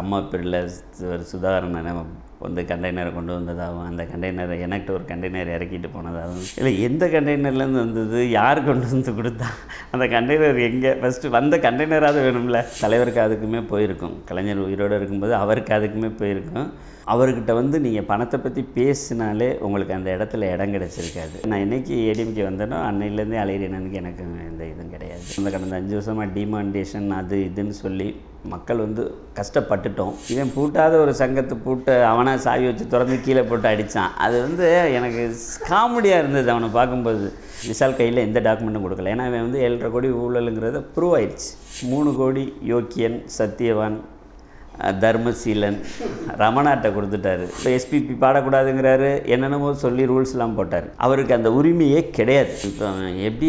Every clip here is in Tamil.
அம்மா பிள்ளை ஒரு சுதாகரன் வந்து கண்டெய்னரை கொண்டு வந்ததாகவும் அந்த கண்டெய்னரை எனக்கு ஒரு கண்டெய்னர் இறக்கிட்டு போனதாகவும் இல்லை எந்த கண்டெய்னர்லேருந்து வந்தது யார் கொண்டு வந்து கொடுத்தா அந்த கண்டெய்னர் எங்கே ஃபஸ்ட்டு வந்த கண்டெய்னராவது வேணும்ல. தலைவருக்கு அதுக்குமே போயிருக்கும். கலைஞர் உயிரோடு இருக்கும்போது அவருக்கு அதுக்குமே போயிருக்கும். அவர்கிட்ட வந்து நீங்கள் பணத்தை பற்றி பேசினாலே உங்களுக்கு அந்த இடத்துல இடம் கிடச்சிருக்காது. நான் இன்றைக்கி ஏடிஎம்கே வந்தேனோ அன்னையிலேருந்தே அலையிறேனுக்கு எனக்கு எந்த இதுவும் கிடையாது. அந்த கடந்த அஞ்சு வருஷமாக டிமாண்டேஷன் அது இதுன்னு சொல்லி மக்கள் வந்து கஷ்டப்பட்டுட்டோம். இவன் பூட்டாத ஒரு சங்கத்தை பூட்ட அவனை சாவி வச்சு திறந்து கீழே போட்டு அடித்தான் அது வந்து எனக்கு காமெடியாக இருந்தது அவனை பார்க்கும்போது. விஷால் கையில் எந்த டாக்குமெண்ட்டும் கொடுக்கல. ஏன்னா அவன் வந்து ஏழரை கோடி ஊழலுங்கிறத ப்ரூவ் ஆயிடுச்சு. மூணு கோடி யோக்கியன் சத்யவான் தர்மசீலன் ரமணாட்டை கொடுத்துட்டாரு. இப்போ எஸ்பிபி பாடக்கூடாதுங்கிறாரு. என்னென்னமோ சொல்லி ரூல்ஸ்லாம் போட்டார். அவருக்கு அந்த உரிமையே கிடையாது. இப்போ எப்படி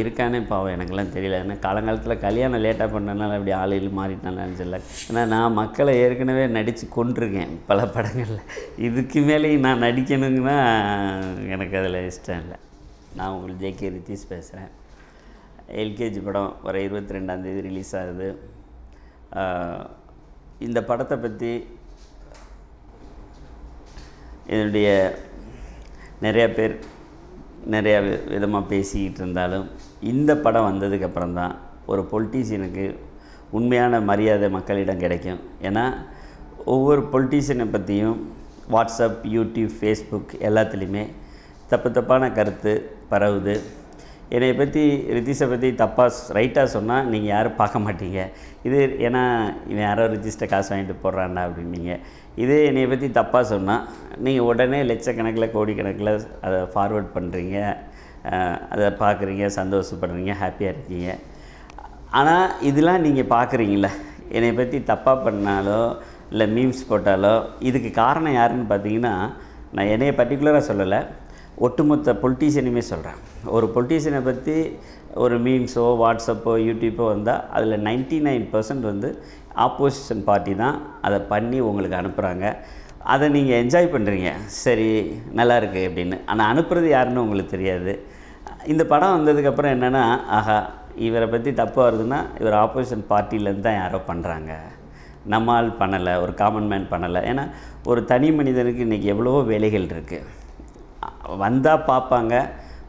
இருக்கானே பாவம் எனக்கெல்லாம் தெரியல. ஏன்னா காலங்காலத்தில் கல்யாணம் லேட்டாக பண்ணனால அப்படி ஆளையில் மாறிட்டானான்னு சொல்ல ஏன்னா நான் மக்களை ஏற்கனவே நடித்து கொண்டிருக்கேன் பல படங்களில். இதுக்கு மேலேயும் நான் நடிக்கணுங்கன்னா எனக்கு அதில் இஷ்டம் இல்லை. நான் உங்களுக்கு ஜேகே ரித்தீஷ் பேசுகிறேன் எல்கேஜி படம் வர இருபத்தி ரெண்டாந்தேதி ரிலீஸ் ஆகுது. இந்த படத்தை பற்றி என்னுடைய நிறையா பேர் நிறையா விதமாக பேசிக்கிட்டு இருந்தாலும் இந்த படம் வந்ததுக்கப்புறம் தான் ஒரு பொலிட்டீஷியனுக்கு உண்மையான மரியாதை மக்களிடம் கிடைக்கும். ஏன்னா ஒவ்வொரு பொலிட்டீஷியனை பற்றியும் வாட்ஸ்அப் யூடியூப் ஃபேஸ்புக் எல்லாத்துலேயுமே தப்பு தப்பான கருத்து பரவுது. என்னை பற்றி ரித்தீஷை பற்றி தப்பாக ரைட்டாக சொன்னால் நீங்கள் யாரும் பார்க்க மாட்டீங்க. இது ஏன்னா இவன் யாரோ ரிஜிஸ்டர் காசு வாங்கிட்டு போடுறான்டா அப்படின்னீங்க. இதே என்னை பற்றி தப்பாக சொன்னால் நீங்கள் உடனே லட்சக்கணக்கில் கோடிக்கணக்கில் அதை ஃபார்வர்ட் பண்ணுறீங்க அதை பார்க்குறீங்க சந்தோஷப்படுறீங்க ஹாப்பியாக இருக்கீங்க. ஆனால் இதெல்லாம் நீங்கள் பார்க்குறீங்கள என்னை பற்றி தப்பாக பண்ணாலோ இல்லை மீம்ஸ் போட்டாலோ இதுக்கு காரணம் யாருன்னு பார்த்தீங்கன்னா நான் என்னைய பர்டிகுலராக சொல்லலை. ஒட்டுமொத்த பொலிட்டீஷியனுமே சொல்கிறேன் ஒரு பொலிட்டீஷியனை பற்றி ஒரு மீம்ஸோ வாட்ஸ்அப்போ யூடியூப்போ வந்தால் அதில் 99% நைன் பர்சன்ட் வந்து ஆப்போசிஷன் பார்ட்டி தான் அதை பண்ணி உங்களுக்கு அனுப்புகிறாங்க அதை நீங்கள் என்ஜாய் பண்ணுறீங்க சரி நல்லா இருக்குது அப்படின்னு. ஆனால் அனுப்புறது யாருன்னு உங்களுக்கு தெரியாது. இந்த படம் வந்ததுக்கப்புறம் என்னென்னா ஆஹா இவரை பற்றி தப்பு வருதுன்னா இவர் ஆப்போசிஷன் பார்ட்டிலேருந்து தான் யாரோ பண்ணுறாங்க நம்மால் பண்ணலை ஒரு காமன் மேன் பண்ணலை. ஏன்னா ஒரு தனி மனிதனுக்கு இன்றைக்கி எவ்வளவோ வேலைகள் இருக்குது வந்தால் பார்ப்பாங்க.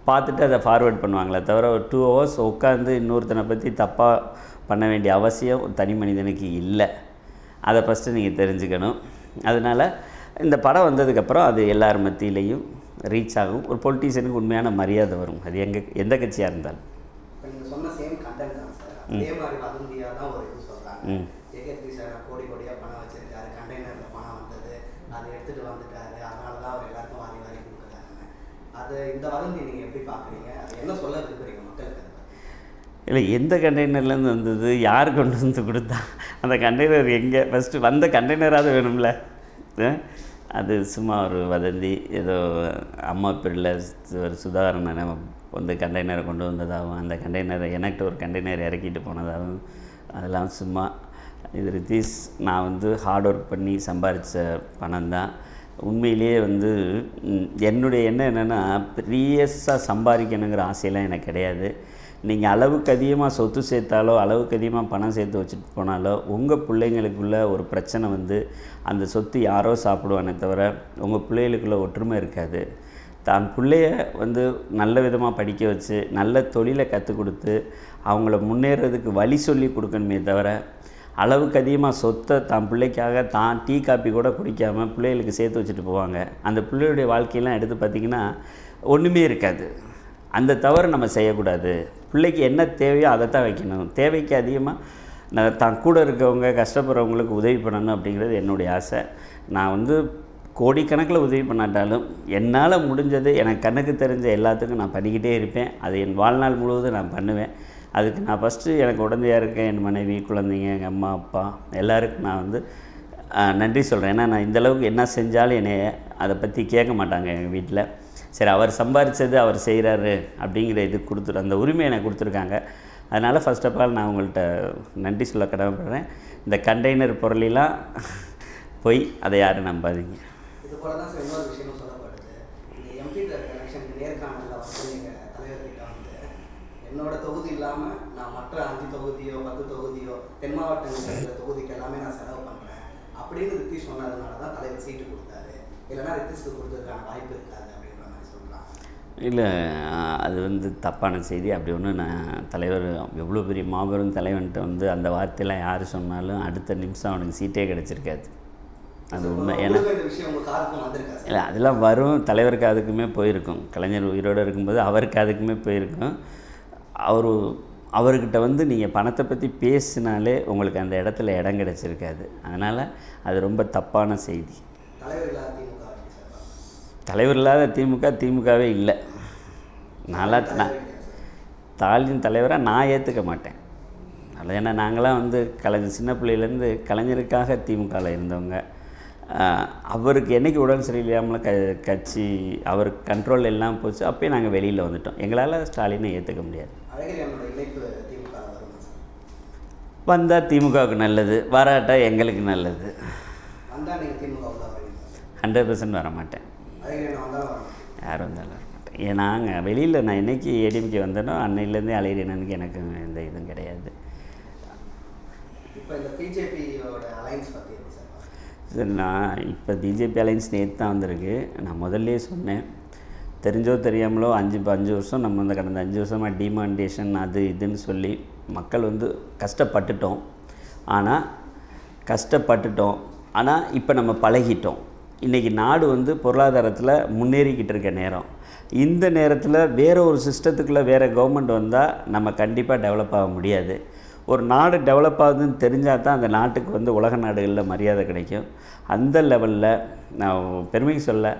பார்த்துட்டு அதை ஃபார்வேர்ட் பண்ணுவாங்களே தவிர ஒரு டூ ஹவர்ஸ் உட்காந்து இன்னொருத்தனை பற்றி தப்பாக பண்ண வேண்டிய அவசியம் ஒரு தனி மனிதனுக்கு இல்லை. அதை ஃபஸ்ட்டு நீங்கள் தெரிஞ்சுக்கணும். அதனால் இந்த படம் வந்ததுக்கப்புறம் அது எல்லார் மத்தியிலையும் ரீச் ஆகும். ஒரு பொலிட்டீஷியனுக்கு உண்மையான மரியாதை வரும். அது எங்கே எந்த கட்சியாக இருந்தாலும். இப்போ நீங்கள் சொன்ன சேம் கண்டென்ட் தான் சார் அதே மாதிரி வதந்தியாக தான் ஒரு இது சொல்கிறாங்க ம். ஜெகத்ரி சார் கோடி கோடியாக பணம் வச்சிருக்காரு கண்டெய்னரில் பணம் வந்தது அதை எடுத்துகிட்டு வந்துட்டாரு அதனால தான் அவர் எல்லாருக்கும் வாரி வாரி கொடுக்குறாருன்னு அது இந்த வதந்தி நீங்கள் எப்படி பார்க்குறீங்க? அது என்ன சொல்ல விரும்புறீங்க மக்களுக்கு இல்லை எந்த கண்டெய்னர்லேருந்து வந்தது? யார் கொண்டு வந்து கொடுத்தா? அந்த கண்டெய்னர் எங்கே? ஃபஸ்ட்டு வந்த கண்டெய்னராவது வேணும்ல? அது சும்மா ஒரு வதந்தி ஏதோ அம்மா பிள்ளை ஒரு சுதாகரன் வந்து கண்டெய்னரை கொண்டு வந்ததாகவும் அந்த கண்டெய்னரை எனக்கு ஒரு கண்டெய்னர் இறக்கிட்டு போனதாகவும் அதெல்லாம் சும்மா. இது ரித்தீஷ் நான் வந்து ஹார்ட் ஒர்க் பண்ணி சம்பாரித்த பணம் தான் உண்மையிலேயே வந்து என்னுடைய எண்ணம் என்னென்னா ப்ரீயஸாக சம்பாதிக்கணுங்கிற ஆசையெல்லாம் எனக்கு கிடையாது. நீங்கள் அளவுக்கு அதிகமாக சொத்து சேர்த்தாலோ அளவுக்கு அதிகமாக பணம் சேர்த்து வச்சுட்டு போனாலோ உங்கள் பிள்ளைங்களுக்குள்ள ஒரு பிரச்சனை வந்து அந்த சொத்து யாரோ சாப்பிடுவானே தவிர உங்கள் பிள்ளைகளுக்குள்ள ஒற்றுமை இருக்காது. தான் பிள்ளைய வந்து நல்ல விதமாக படிக்க வச்சு நல்ல தொழிலை கற்றுக் கொடுத்து அவங்கள முன்னேறதுக்கு வழி சொல்லி கொடுக்கணுமே தவிர அளவுக்கு அதிகமாக சொத்தை தான் பிள்ளைக்காக தான் டீ காப்பி கூட குடிக்காமல் பிள்ளைகளுக்கு சேர்த்து வச்சுட்டு போவாங்க. அந்த பிள்ளையுடைய வாழ்க்கையெல்லாம் எடுத்து பார்த்திங்கன்னா ஒன்றுமே இருக்காது. அந்த தவறு நம்ம செய்யக்கூடாது. பிள்ளைக்கு என்ன தேவையோ அதை தான் வைக்கணும். தேவைக்கு அதிகமாக நான் தான் கூட இருக்கவங்க கஷ்டப்படுறவங்களுக்கு உதவி பண்ணணும் அப்படிங்கிறது என்னுடைய ஆசை. நான் வந்து கோடிக்கணக்கில் உதவி பண்ணாட்டாலும் என்னால் முடிஞ்சது எனக்கு கண்ணுக்கு தெரிஞ்ச எல்லாத்துக்கும் நான் பண்ணிக்கிட்டே இருப்பேன். அது என் வாழ்நாள் முழுவதும் நான் பண்ணுவேன். அதுக்கு நான் ஃபஸ்ட்டு எனக்கு உடந்தையாக இருக்கேன் என் மனைவி குழந்தைங்க எங்கள் அம்மா அப்பா எல்லாருக்கும் நான் வந்து நன்றி சொல்கிறேன் ஏன்னா நான் இந்தளவுக்கு என்ன செஞ்சாலும் என்னை அதை பற்றி கேட்க மாட்டாங்க எங்கள் வீட்டில் சரி அவர் சம்பாரித்தது அவர் செய்கிறாரு அப்படிங்கிற இது கொடுத்துரு அந்த உரிமை எனக்கு கொடுத்துருக்காங்க. அதனால் ஃபர்ஸ்ட் ஆஃப் ஆல் நான் உங்கள்கிட்ட நன்றி சொல்ல கடமைப்படுறேன். இந்த கண்டெய்னர் பொருளிலாம் போய் அதை யாரும் நம்பாதீங்க. இது போல தான் இன்னொரு விஷயமும் சொல்லப்படுது. எம்பி நேர்காணலில் வந்து தலைவர்கிட்ட வந்து என்னோட தொகுதி இல்லாமல் நான் மற்ற அஞ்சு தொகுதியோ பத்து தொகுதியோ தென் மாவட்டங்களில் இருக்கிற தொகுதிக்கு எல்லாமே நான் செலவு பண்ணுறேன் அப்படின்னு ரித்தீஷ் சொன்னதுனால தான் தலைவர் சீட்டு கொடுத்தாரு. இல்லைன்னா ரித்தீஷ்க்கு கொடுத்ததுக்கான வாய்ப்பு இருக்காது அப்படின்ற மாதிரி சொல்றாங்க. இல்லை அது வந்து தப்பான செய்தி. அப்படி ஒன்று நான் தலைவர் எவ்வளோ பெரிய மாபெரும் தலைவன்ட்ட வந்து அந்த வார்த்தையெல்லாம் யார் சொன்னாலும் அடுத்த நிமிஷம் அவனுக்கு சீட்டே கிடச்சிருக்காது. அது உண்மை. ஏன்னா இல்லை அதெல்லாம் வரும். தலைவருக்கு அதுக்குமே போயிருக்கும். கலைஞர் உயிரோடு இருக்கும்போது அவருக்கு அதுக்குமே போயிருக்கும். அவர் அவர்கிட்ட வந்து நீங்கள் பணத்தை பற்றி பேசினாலே உங்களுக்கு அந்த இடத்துல இடம் கிடச்சிருக்காது. அதனால் அது ரொம்ப தப்பான செய்தி. தலைவர் இல்லாத திமுக திமுகவே இல்லை. நல்லா நான் ஸ்டாலின் தாலின் தலைவராக நான் ஏற்றுக்க மாட்டேன். அதில் ஏன்னா நாங்களாம் வந்து கலைஞர் சின்ன பிள்ளையிலேருந்து கலைஞருக்காக திமுகவில் இருந்தவங்க. அவருக்கு என்னைக்கு உடல் சரியில்லாமல் க கட்சி அவர் கண்ட்ரோல் எல்லாம் போச்சு அப்போயே நாங்கள் வெளியில் வந்துட்டோம். எங்களால் ஸ்டாலினை ஏற்றுக்க முடியாது. அழகிரி அண்ணனோட இணைப்பு திமுக ல வருமா சார்? வந்தால் திமுகவுக்கு நல்லது வராட்டா எங்களுக்கு நல்லது. திமுக ஹண்ட்ரட் பர்சன்ட் வர மாட்டேன். யார் வந்தாலும் வர மாட்டேன். ஏன் நாங்கள் வெளியில் நான் என்னைக்கு ஏடிஎம்கே வந்தேனோ அன்னையிலேருந்தே அலையிறேனுக்கு எனக்கு எந்த இதுவும் கிடையாது. இப்போ இந்த பிஜேபியோட அலைன்ஸ்? சரி? நான் இப்போ பிஜேபி அலைன்ஸ் நேற்று தான் வந்திருக்கு. நான் முதல்லே சொன்னேன். தெரிஞ்சோ தெரியாமலோ அஞ்சு இப்போ அஞ்சு வருஷம் நம்ம வந்து கடந்த அஞ்சு வருஷமாக டிமாண்டேஷன் அது இதுன்னு சொல்லி மக்கள் வந்து கஷ்டப்பட்டுட்டோம். ஆனால் கஷ்டப்பட்டுட்டோம். ஆனால் இப்போ நம்ம பழகிட்டோம். இன்றைக்கி நாடு வந்து பொருளாதாரத்தில் முன்னேறிக்கிட்டு இருக்க நேரம். இந்த நேரத்தில் வேறு ஒரு சிஸ்டத்துக்குள்ளே வேறு கவர்மெண்ட் வந்தால் நம்ம கண்டிப்பாக டெவலப் ஆக முடியாது. ஒரு நாடு டெவலப் ஆகுதுன்னு தெரிஞ்சால் தான் அந்த நாட்டுக்கு வந்து உலக நாடுகளில் மரியாதை கிடைக்கும். அந்த லெவலில் நான் பெருமைக்கு சொல்ல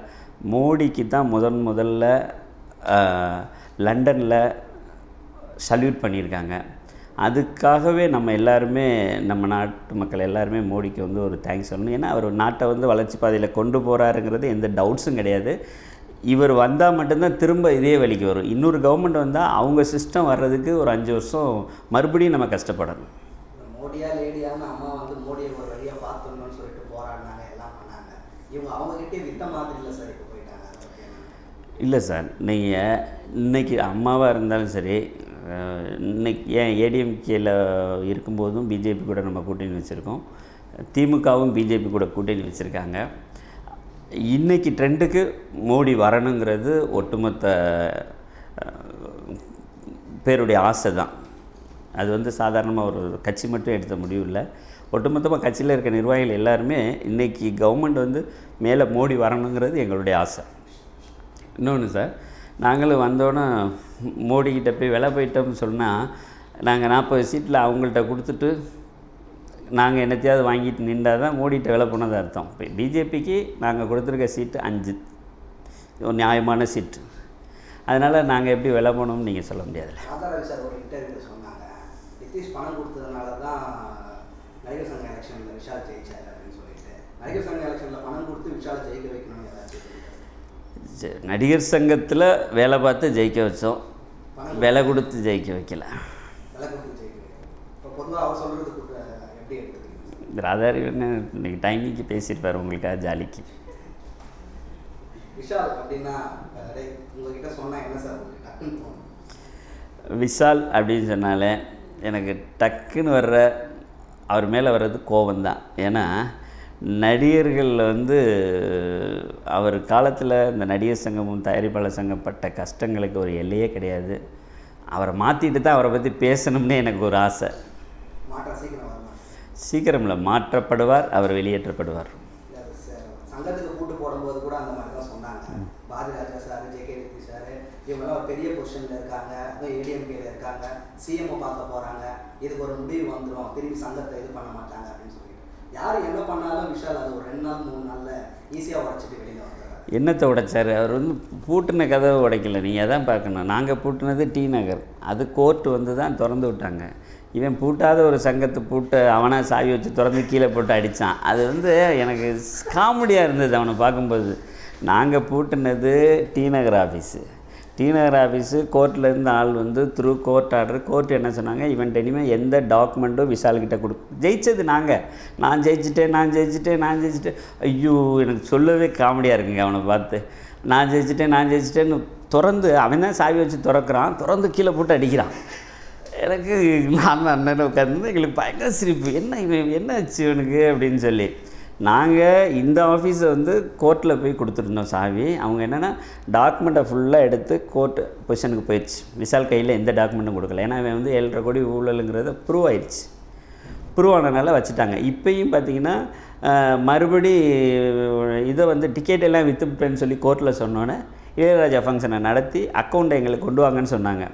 மோடிக்கு தான் முதன் முதல்ல லண்டனில் சல்யூட் பண்ணியிருக்காங்க. அதுக்காகவே நம்ம எல்லாருமே நம்ம நாட்டு மக்கள் எல்லாருமே மோடிக்கு வந்து ஒரு தேங்க்ஸ் சொல்லணும். ஏன்னா அவர் நாட்டை வந்து வளர்ச்சி பாதையில் கொண்டு போகிறாருங்கிறது எந்த டவுட்ஸும் கிடையாது. இவர் வந்தால் மட்டும்தான் திரும்ப இதே வழிக்கு வரும். இன்னொரு கவர்மெண்ட் வந்தால் அவங்க சிஸ்டம் வர்றதுக்கு ஒரு அஞ்சு வருஷம் மறுபடியும் நம்ம கஷ்டப்படணும். மோடியா லேடியான்னு அம்மா வந்து மோடியை ஒரு வழியாக பார்த்தோம்னு சொல்லிட்டு போராடினாங்க எல்லாம் பண்ணாங்க. இவங்க வித்த மாதிரி இல்லை சார் இப்போ போயிட்டாங்க. இல்லை சார் நீங்கள் இன்றைக்கி அம்மாவாக இருந்தாலும் சரி இன்னைக்கு ஏன் ஏடிஎம்கேயில் இருக்கும்போதும் பிஜேபி கூட நம்ம கூட்டணி வச்சுருக்கோம். திமுகவும் பிஜேபி கூட கூட்டணி வச்சுருக்காங்க. இன்றைக்கி ட்ரெண்டுக்கு மோடி வரணுங்கிறது ஒட்டுமொத்த பேருடைய ஆசை தான். அது வந்து சாதாரணமாக ஒரு கட்சி மட்டும் எடுத்த முடிவு இல்லை ஒட்டுமொத்தமாக கட்சியில் இருக்க நிர்வாகிகள் எல்லாருமே இன்றைக்கி கவர்மெண்ட் வந்து மேலே மோடி வரணுங்கிறது எங்களுடைய ஆசை. இன்னொன்று சார் நாங்களும் வந்தோன்னே மோடிக்கிட்ட போய் விலை போயிட்டோம்னு சொன்னால் நாங்கள் நாற்பது சீட்டில் அவங்கள்ட்ட கொடுத்துட்டு நாங்கள் என்னத்தையாவது வாங்கிட்டு நின்றால் தான் மோடிகிட்ட விலை போனது அர்த்தம். இப்போ பிஜேபிக்கு நாங்கள் கொடுத்துருக்க சீட்டு அஞ்சு. ஒரு நியாயமான சீட்டு. அதனால் நாங்கள் எப்படி விலை போனோம்னு நீங்கள் சொல்ல முடியாதுல்ல ராதா ரவி சார் ஒரு இன்டர்வியூவில் சொன்னாங்க நிதிஷ் பணம் கொடுத்ததுனால தான் நடிகர் சங்க எலெக்ஷனில் விஷால் ஜெயிச்சார் அப்படின்னு சொல்லிட்டு. நடிகர் சங்க எலெக்ஷனில் பணம் கொடுத்து விஷாலை ஜெயிக்க வைக்கணும்னு ஏதாச்சும் நடிகர் சங்கத்தில் வேலை பார்த்து ஜெயிக்க வச்சோம். விலை கொடுத்து ஜெயிக்க வைக்கல. வைக்கணும் ராதாரிவன் இன்னைக்கு டைமிங்க்கு பேசியிருப்பார் உங்களுக்காக ஜாலிக்கு. விஷால் அப்படின்னா உங்ககிட்ட சொன்னால் என்ன சார் டக்குன்னு விஷால் அப்படின்னு சொன்னாலே எனக்கு டக்குன்னு வர்ற அவர் மேலே வர்றது கோபம்தான் ஏன்னா நடிகர்கள் வந்து அவர் காலத்தில் இந்த நடிகர் சங்கமும் தயாரிப்பாளர் சங்கம் பட்ட கஷ்டங்களுக்கு ஒரு எல்லையே கிடையாது. அவரை மாற்றிட்டு தான் அவரை பற்றி பேசணும்னே எனக்கு ஒரு ஆசை. மாற்றம் சீக்கிரம் வரலாம் சீக்கிரமில் மாற்றப்படுவார் அவர் வெளியேற்றப்படுவார் இல்ல, அது ச- சங்கத்துக்கு கூட்டு போடும்போது கூட அந்த மாதிரி தான் சொன்னாங்க Bharathiraja sir JK Nidhi sir இவங்கெல்லாம் ஒரு பெரிய பொசிஷனில் இருக்காங்க அதுவும் ஏடிஎம்கேல இருக்காங்க சிஎம்ஓ பார்க்க போகிறாங்க இதுக்கு ஒரு முடிவு வந்துடும் திரும்பி சங்கத்தை இது பண்ண மாட்டாங்க அப்படின்னு சொல்லிட்டு. யார் என்ன பண்ணாலும் விஷால் அது ஒரு ரெண்டு நாள் மூணு நாளில் ஈஸியாக உடச்சிட்டு வெளியில் வந்துடுறாரு. என்னத்தை உடைச்சார்? அவர் வந்து பூட்டின கதவை உடைக்கல. நீங்கள் தான் பார்க்கணும். நாங்கள் பூட்டினது டி நகர். அது கோர்ட்டு வந்து தான் திறந்து விட்டாங்க. இவன் பூட்டாத ஒரு சங்கத்தை பூட்ட அவனை சாவி வச்சு திறந்து கீழே போட்டு அடித்தான் அது வந்து எனக்கு காமெடியாக இருந்தது அவனை பார்க்கும்போது. நாங்கள் பூட்டினது T Nagar office T Nagar office கோர்ட்டில் ஆள் வந்து த்ரூ கோர்ட் ஆர்டர் கோர்ட் என்ன சொன்னாங்க இவன் இனிமேல் எந்த டாக்குமெண்ட்டும் விஷால்கிட்ட கொடு ஜெயிச்சது நாங்கள் நான் ஜெயிச்சிட்டேன் நான் ஜெயிச்சிட்டேன் நான் ஜெயிச்சிட்டேன். ஐயோ எனக்கு சொல்லவே காமெடியாக இருக்குங்க அவனை பார்த்து. நான் ஜெயிச்சிட்டேன் நான் ஜெயிச்சிட்டேன்னு திறந்து அவன் தான் சாவி வச்சு திறக்கிறான் திறந்து கீழே போட்டு அடிக்கிறான். எனக்கு நான் அண்ணன் உட்காந்து எங்களுக்கு பயங்கர சிரிப்பு. என்ன இவன் என்ன ஆச்சு இவனுக்கு அப்படின்னு சொல்லி. நாங்கள் இந்த ஆஃபீஸை வந்து கோர்ட்டில் போய் கொடுத்துருந்தோம் சாவி அவங்க என்னென்னா டாக்குமெண்ட்டை ஃபுல்லாக எடுத்து கோர்ட் பொசிஷனுக்கு போயிடுச்சு. விசால் கையில் எந்த டாக்குமெண்ட்டும் கொடுக்கல. ஏன்னா அவன் வந்து ஏழரை கோடி ஊழலுங்கிறது ப்ரூவ் ஆயிடுச்சு. ப்ரூவ் ஆனனால வச்சுட்டாங்க. இப்போயும் பார்த்தீங்கன்னா மறுபடி இதை வந்து டிக்கெட் எல்லாம் விற்றுப்பேன்னு சொல்லி கோர்ட்டில் சொன்னோன்னே இளையராஜா ஃபங்க்ஷனை நடத்தி அக்கௌண்ட்டை எங்களுக்கு கொண்டு வாங்கன்னு சொன்னாங்க.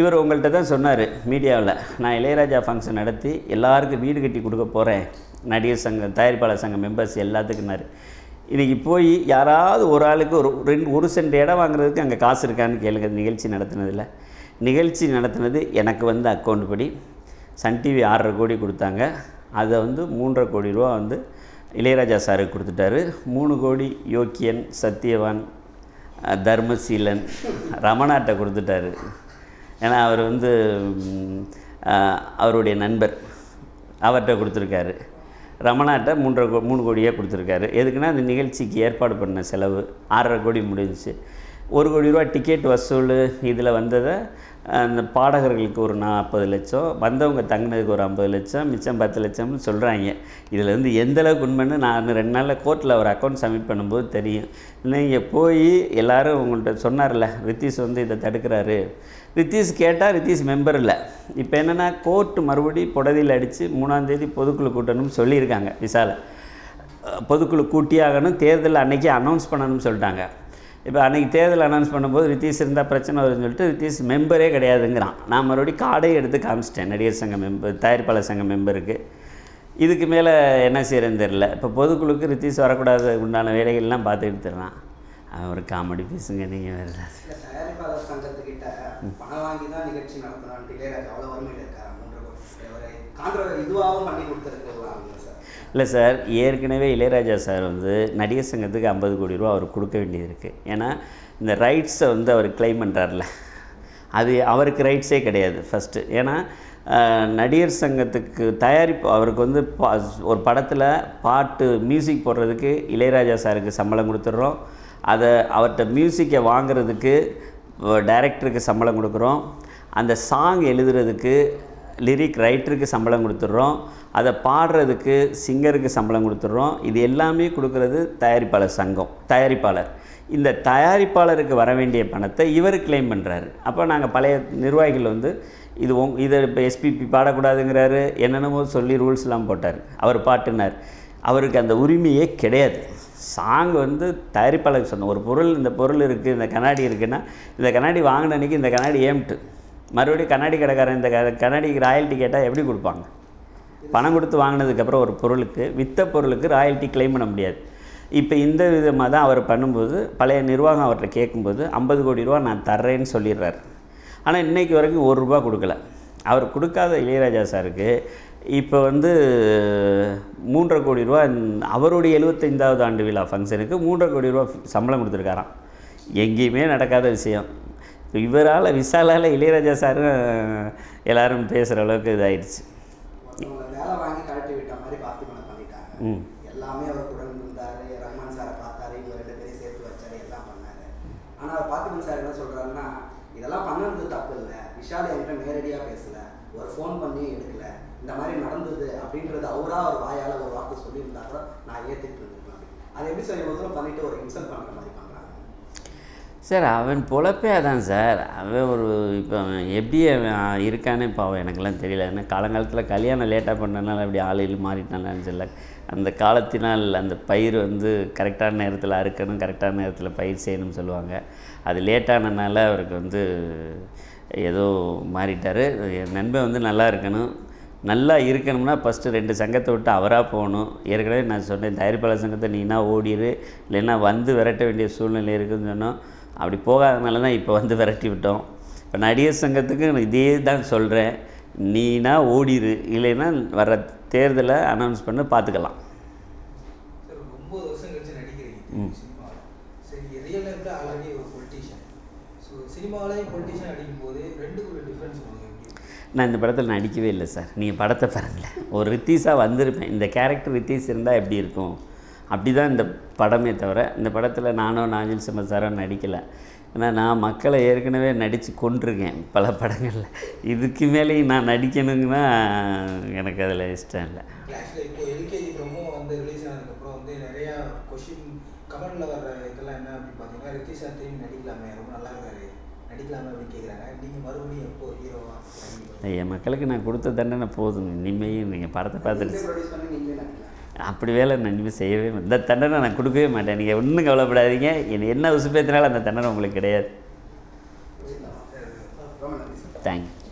இவர் உங்கள்கிட்ட தான் சொன்னார் மீடியாவில் நான் இளையராஜா ஃபங்க்ஷன் நடத்தி எல்லாருக்கும் வீடு கட்டி கொடுக்க போகிறேன் நடிகர் சங்கம் தயாரிப்பாளர் சங்கம் மெம்பர்ஸ் எல்லாத்துக்குனாரு இன்றைக்கி போய் யாராவது ஒரு ஆளுக்கு ஒரு ரெண்டு ஒரு சென்ட் இடம் வாங்குறதுக்கு அங்கே காசு இருக்கான்னு கேளுங்க. நிகழ்ச்சி நடத்தினதில். நிகழ்ச்சி நடத்தினது எனக்கு வந்து அக்கௌண்ட் படி. சன் டிவி ஆறரை கோடி கொடுத்தாங்க. அதை வந்து மூன்றரை கோடி ரூபா வந்து இளையராஜா சாருக்கு கொடுத்துட்டாரு. மூணு கோடி யோக்கியன் சத்யவான் தர்மசீலன் ரமணாட்ட கொடுத்துட்டாரு. ஏன்னா அவர் வந்து அவருடைய நண்பர். அவர்கிட்ட கொடுத்துருக்காரு. ரமணாட்ட மூன்றரை கோ மூணு கோடியாக கொடுத்துருக்காரு. எதுக்குன்னா அந்த நிகழ்ச்சிக்கு ஏற்பாடு பண்ண செலவு. ஆறரை கோடி முடிஞ்சிச்சு. ஒரு கோடி ரூபா டிக்கெட் வசூல் இதில் வந்ததை அந்த பாடகர்களுக்கு ஒரு நாற்பது லட்சம் வந்தவங்க தங்கினதுக்கு ஒரு ஐம்பது லட்சம் மிச்சம் பத்து லட்சம்னு சொல்கிறாங்க இதில் வந்து எந்தளவுக்கு உண்மைன்னு நான் ரெண்டு நாளில் கோர்ட்டில் ஒரு அக்கௌண்ட் சப்மிட் பண்ணும்போது தெரியும். நீங்கள் போய் எல்லாரும் உங்கள்கிட்ட சொன்னார்ல ரித்தீஷ் வந்து இதை தடுக்கிறாரு. ரித்தீஷ் கேட்டால் ரித்தீஷ் மெம்பர் இல்லை இப்போ என்னென்னா கோர்ட்டு மறுபடி புடவையில் அடித்து மூணாந்தேதி பொதுக்குழு கூட்டணும்னு சொல்லியிருக்காங்க விசால. பொதுக்குழு கூட்டியாகணும் தேர்தல் அன்றைக்கி அனௌன்ஸ் பண்ணணும்னு சொல்லிட்டாங்க. இப்போ அன்றைக்கி தேர்தல் அனௌன்ஸ் பண்ணும்போது ரித்தீஷ் இருந்தால் பிரச்சனை வரும்னு சொல்லிட்டு ரித்தீஸ் மெம்பரே கிடையாதுங்கிறான். நான் மறுபடியும் கார்டே எடுத்து காமிச்சிட்டேன் நடிகர் சங்க மெம்பர் தயாரிப்பாளர் சங்க மெம்பருக்கு இதுக்கு மேலே என்ன செய்கிறேன்னு தெரில இப்போ பொதுக்குழுக்கு ரித்தீஷ் வரக்கூடாது உண்டான வேலைகள்லாம் பார்த்துக்கிட்டு தர்றான் அவன் ஒரு காமெடி பேசுங்க நீங்கள் வேறு பணம் வாங்கி தான் நிகழ்ச்சி நடத்தணும். இளையராஜா அவ்வளோ வறுமையில் இருக்காரு? இதுவாகவும் பண்ணி கொடுத்துருக்கலாம் இல்லை சார். ஏற்கனவே இளையராஜா சார் வந்து நடிகர் சங்கத்துக்கு ஐம்பது கோடி ரூபா அவர் கொடுக்க வேண்டியது இருக்குது ஏன்னா இந்த ரைட்ஸை வந்து அவர் கிளைம் பண்ணுறாருல அது அவருக்கு ரைட்ஸே கிடையாது ஃபஸ்ட்டு ஏன்னா நடிகர் சங்கத்துக்கு தயாரிப்பு அவருக்கு வந்து பா ஒரு படத்தில் பாட்டு மியூசிக் போடுறதுக்கு இளையராஜா சாருக்கு சம்பளம் கொடுத்துட்றோம். அதை அவர்கிட்ட மியூசிக்கை வாங்குறதுக்கு டைரக்டருக்கு சம்பளம் கொடுக்குறோம். அந்த சாங் எழுதுறதுக்கு லிரிக் ரைட்டருக்கு சம்பளம் கொடுத்துட்றோம். அதை பாடுறதுக்கு சிங்கருக்கு சம்பளம் கொடுத்துட்றோம். இது எல்லாமே கொடுக்குறது தயாரிப்பாளர் சங்கம் தயாரிப்பாளர். இந்த தயாரிப்பாளருக்கு வர வேண்டிய பணத்தை இவர் கிளைம் பண்ணுறாரு அப்போ நாங்கள் பழைய நிர்வாகிகள் வந்து இது உங் இதை இப்போ எஸ்பிபி பாடக்கூடாதுங்கிறாரு என்னென்னமோ சொல்லி ரூல்ஸ்லாம் போட்டார். அவர் பாட்டுனார். அவருக்கு அந்த உரிமையே கிடையாது. சாங் வந்து தயாரிப்பாளருக்கு சொன்ன ஒரு பொருள் இந்த பொருள் இருக்குது இந்த கண்ணாடி இருக்குன்னா இந்த கண்ணாடி வாங்கின அன்றைக்கி இந்த கண்ணாடி ஏம்ட்டு? மறுபடியும் கண்ணாடி கடைக்காரன் இந்த க- கண்ணாடிக்கு ராயல்ட்டி கேட்டால் எப்படி கொடுப்பாங்க? பணம் கொடுத்து வாங்கினதுக்கப்புறம் ஒரு பொருளுக்கு விற்ற பொருளுக்கு ராயல்ட்டி கிளைம் பண்ண முடியாது. இப்போ இந்த விதமாக தான் அவர் பண்ணும்போது பழைய நிர்வாகம் அவர்கிட்ட கேட்கும்போது ஐம்பது கோடி ரூபா நான் தர்றேன்னு சொல்லிடுறாரு. ஆனால் இன்றைக்கு வரைக்கும் ஒரு ரூபா கொடுக்கல. அவர் கொடுக்காத இளையராஜா சாருக்கு இப்போ வந்து மூன்றரை கோடி ரூபா அவருடைய எழுபத்தைந்தாவது ஆண்டு விழா ஃபங்க்ஷனுக்கு மூன்றரை கோடி ரூபா சம்பளம் கொடுத்துருக்காராம். எங்கேயுமே நடக்காத விஷயம். இப்போ இவரால் விஷாலால் இளையராஜா சாரும் எல்லாரும் பேசுகிற அளவுக்கு இதாயிடுச்சு. ஒருத்தவங்களை வேலை வாங்கி கழட்டி விட்ட மாதிரி பார்த்திபனை பண்ணிட்டாங்க. ம். எல்லாமே அவர் கூட இருந்தாரு ரஹ்மான் சாரை பார்த்தாரு இவங்க ரெண்டு பேரையும் சேர்த்து வச்சாரு எல்லாம் பண்ணாரு. ஆனா அவர் பார்த்திபன் சார் என்ன சொல்றாருன்னா இதெல்லாம் பண்ணது தப்பு இல்லை. விஷால் என்கிட்ட நேரடியா பேசல. ஒரு ஃபோன் பண்ணி எடுக்கல. இந்த மாதிரி நடந்தது அப்படின்றது அவரா ஒரு வாயால் ஒரு வார்த்தை சொல்லியிருந்தா கூட நான் ஏற்றுட்டு இருந்தேன் அதை எப்படி சார் இவ்வளவு பண்ணிட்டு ஒரு இன்சல்ட் பண்ணுற மாதிரி பண்றாங்க? சார் அவன் பொழப்பே அதான் சார். அவன் ஒரு இப்போ அவன் எப்படி அவன் இருக்கானே இப்போ அவன் எனக்கெல்லாம் தெரியல. ஏன்னா காலங்காலத்தில் கல்யாணம் லேட்டாக பண்ணனால அப்படி ஆளையில் மாறிட்டானான்னு சொல்ல அந்த காலத்தினால் அந்த பயிர் வந்து கரெக்டான நேரத்தில் அறுக்கணும் கரெக்டான நேரத்தில் பயிர் செய்யணும்னு சொல்லுவாங்க. அது லேட்டானனால அவருக்கு வந்து ஏதோ மாறிட்டார். என் நண்பன் வந்து நல்லா இருக்கணும். நல்லா இருக்கணும்னா ஃபஸ்ட்டு ரெண்டு சங்கத்தை விட்டு அவராக போகணும். ஏற்கனவே நான் சொன்னேன் தயாரிப்பாளர் சங்கத்தை நீனா ஓடிரு இல்லைன்னா வந்து விரட்ட வேண்டிய சூழ்நிலை இருக்குதுன்னு சொன்னோம். அப்படி போகாதனால தான் இப்போ வந்து விரட்டி விட்டோம். இப்போ நடிகர் சங்கத்துக்கு நான் இதே தான் சொல்கிறேன் நீனா ஓடிரு இல்லைன்னா வர தேர்தலை அனௌன்ஸ் பண்ண பார்த்துக்கலாம் ஒரு ஒம்பது நான் இந்த படத்தில் நடிக்கவே இல்லை சார். நீங்கள் படத்தை பாருங்களேன். ஒரு ரித்தீஸாக வந்திருப்பேன். இந்த கேரக்டர் ரித்தீஸ் இருந்தால் எப்படி இருக்கும்? அப்படி தான் இந்த படமே தவிர இந்த படத்தில் நானும் நாஞ்சில் சிம்ம சாரோ நடிக்கலை. ஏன்னா நான் மக்களை ஏற்கனவே நடித்து கொண்டிருக்கேன் பல படங்களில். இதுக்கு மேலேயும் நான் நடிக்கணுங்கன்னா எனக்கு அதில் இஷ்டம் இல்லை. நிறையா கொஷின் வர்ற இதெல்லாம் என்ன அப்படின்னு பார்த்தீங்கன்னா ரித்திஷ் திரும்பி நடிக்கலாமே ரொம்ப நல்லா இருக்காரு. நடிக்கலாமே அப்படின்னு கேட்குறாங்க நீங்கள் மறுபடியும் எப்போ ஹீரோவா என் மக்களுக்கு நான் கொடுத்த தண்டனை போதும். இனிமேல் நீங்கள் படத்தை பார்த்துட்டு அப்படி வேலை நான் இனிமேல் செய்யவே இந்த தண்டனை நான் கொடுக்கவே மாட்டேன். நீங்கள் ஒன்றும் கவலைப்படாதீங்க. என்ன உசுப்பேத்தினாலும் அந்த தண்டனை உங்களுக்கு கிடையாது. தேங்க்யூ